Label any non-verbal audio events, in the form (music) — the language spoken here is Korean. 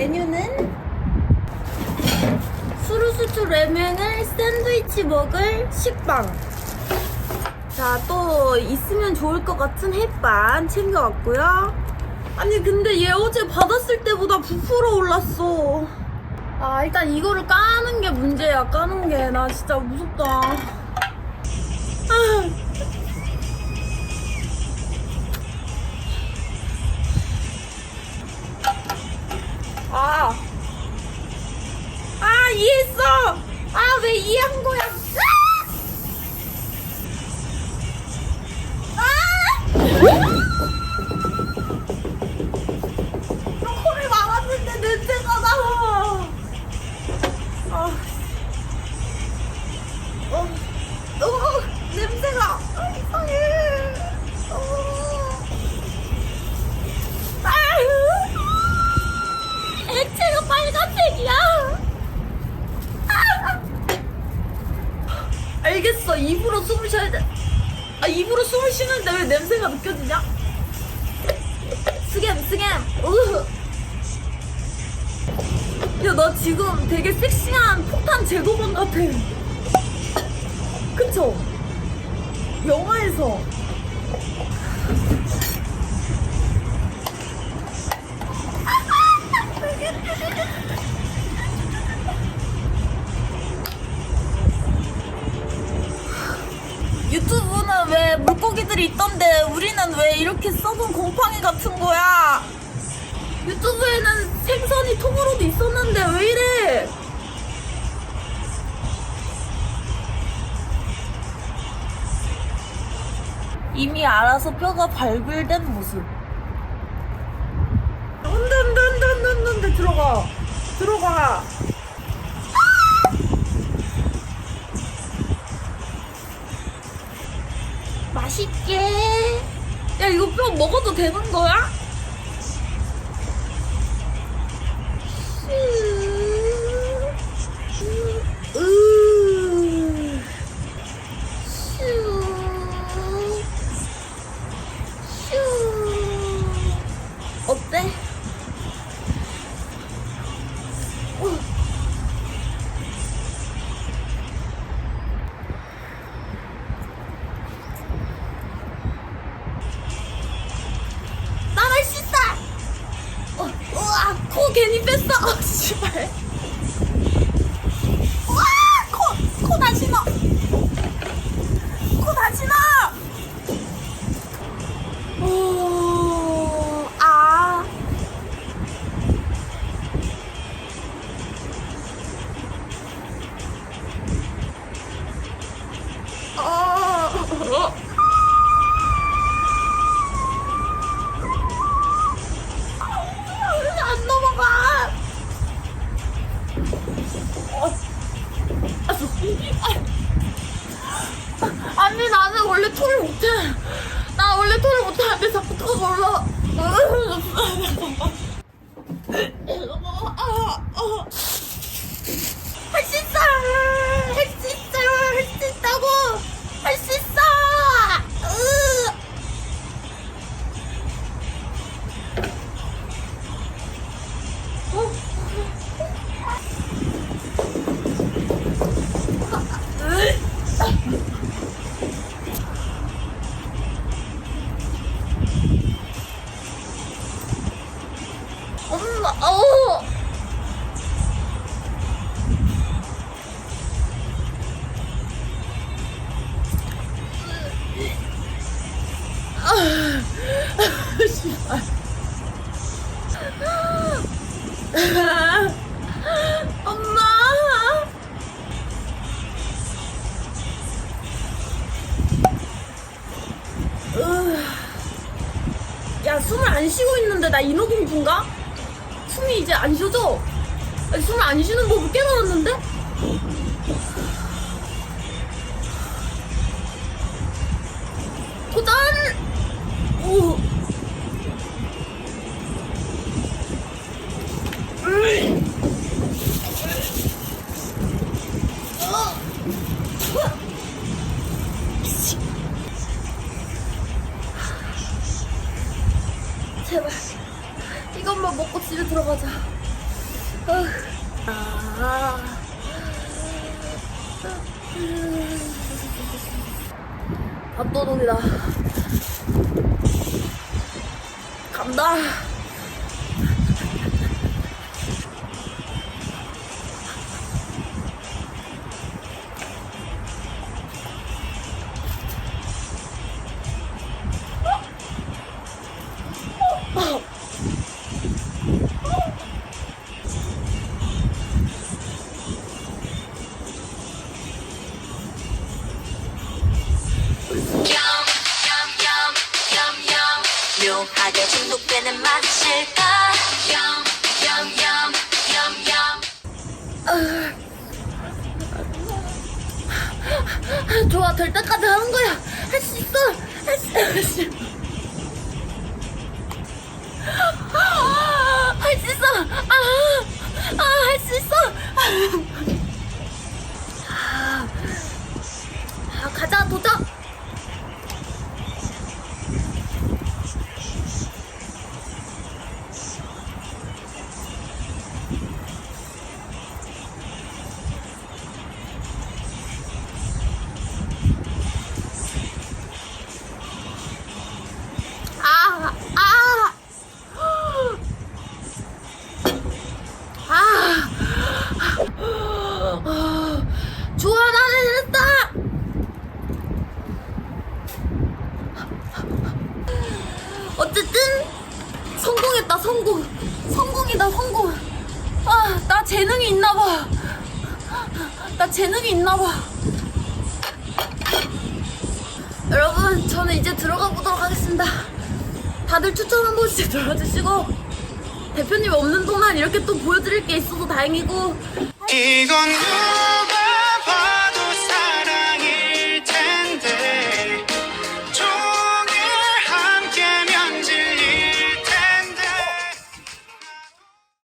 메뉴는 수루수추 레면을 샌드위치 먹을 식빵. 자 또 있으면 좋을 것 같은 햇반 챙겨왔고요. 아니 근데 얘 어제 받았을 때보다 부풀어 올랐어. 아 일단 이거를 까는 게 문제야. 까는 게 나 진짜 무섭다. 아. 아, 쉬는데 왜 냄새가 느껴지냐? 스겜, 스겜. 으흐. 야, 나 지금 되게 섹시한 폭탄 제거반 같아. 그쵸? 영화에서. 유튜브는 왜 물고기들이 있던데 우리는 왜 이렇게 썩은 곰팡이 같은 거야? 유튜브에는 생선이 통으로도 있었는데 왜 이래? 이미 알아서 뼈가 발굴된 모습. 흔들 흔들 흔들 들어가 들어가. 맛있게. 야 이거 뼈 먹어도 되는 거야? (laughs) 씨발. 아니 나는 원래 토를 못해. 나 원래 토를 못하는데 자꾸 토가 올라. 할 수 있어. 할 수 있어. 할 수 있다고. 할 수 있어. 으. 엄마, 씨발. 엄마. 으. 야 숨을 안 쉬고 있는데 나 인어공주인가? 숨이 이제 안 쉬어져 아니, 숨을 안 쉬는 법을 깨달았는데? 도전! 오. 어. 씨. 제발 이것만 먹고 집에 들어가자. 어. 아, 밥도둑이다. 간다. 묘하게 중독되는 맛일까 염염염염염 좋아, 될 때까지 하는 거야. 할 수 있어. 할 수, 할 수. 할수 있어. 아, 아, 할수 있어. 재능이 있나 봐. 나 재능이 있나 봐. 여러분, 저는 이제 들어가 보도록 하겠습니다. 다들 추천 한 번씩 (laughs) 들어주시고 대표님 없는 동안 이렇게 또 보여드릴 게 있어서 다행이고 이건